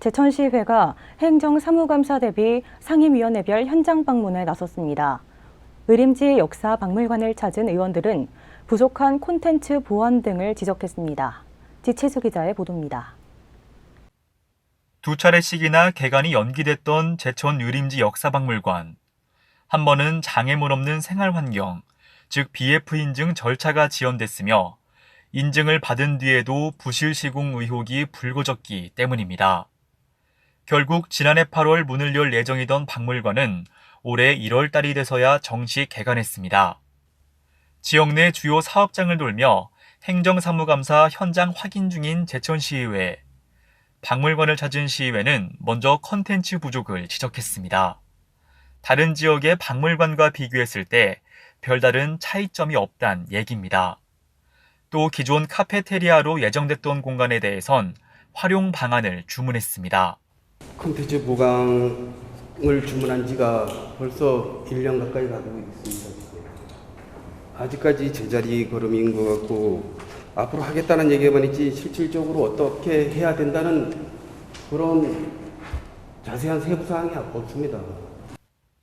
제천시회가 행정사무감사 대비 상임위원회별 현장 방문에 나섰습니다. 의림지 역사 박물관을 찾은 의원들은 부족한 콘텐츠 보완 등을 지적했습니다. 지채수 기자의 보도입니다. 두 차례씩이나 개관이 연기됐던 제천 유림지 역사박물관. 한 번은 장애물 없는 생활환경, 즉 BF 인증 절차가 지연됐으며 인증을 받은 뒤에도 부실 시공 의혹이 불거졌기 때문입니다. 결국 지난해 8월 문을 열 예정이던 박물관은 올해 1월 달이 돼서야 정식 개관했습니다. 지역 내 주요 사업장을 돌며 행정사무감사 현장 확인 중인 제천시의회. 박물관을 찾은 시의회는 먼저 컨텐츠 부족을 지적했습니다. 다른 지역의 박물관과 비교했을 때 별다른 차이점이 없단 얘기입니다. 또 기존 카페테리아로 예정됐던 공간에 대해선 활용 방안을 주문했습니다. 콘텐츠 보강을 주문한 지가 벌써 1년 가까이 가고 있습니다. 아직까지 제자리 걸음인 것 같고 앞으로 하겠다는 얘기만 있지 실질적으로 어떻게 해야 된다는 그런 자세한 세부 사항이 없습니다.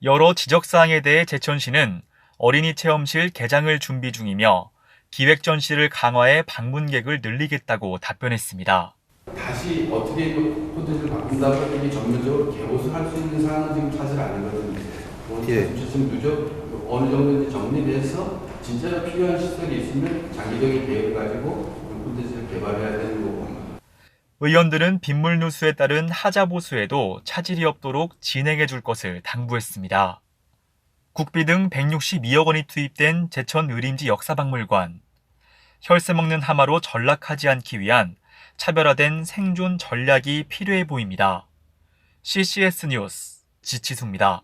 여러 지적사항에 대해 제천시는 어린이 체험실 개장을 준비 중이며 기획 전시를 강화해 방문객을 늘리겠다고 답변했습니다. 다시 어떻게 그 콘텐츠를 바꾼다고 이게 전면적으로 개옷을 할수 있는 상황은 지금 사실 아니거든요. 예. 지금 누적 어느 정도 정리돼서 진짜 필요한 시설이 있으면 장기적인 계획을 가지고 그 콘텐츠를 개발해야 되는 거고. 의원들은 빗물 누수에 따른 하자 보수에도 차질이 없도록 진행해 줄 것을 당부했습니다. 국비 등 162억 원이 투입된 제천 의림지 역사박물관. 혈세 먹는 하마로 전락하지 않기 위한 차별화된 생존 전략이 필요해 보입니다. CCS 뉴스 지치수입니다.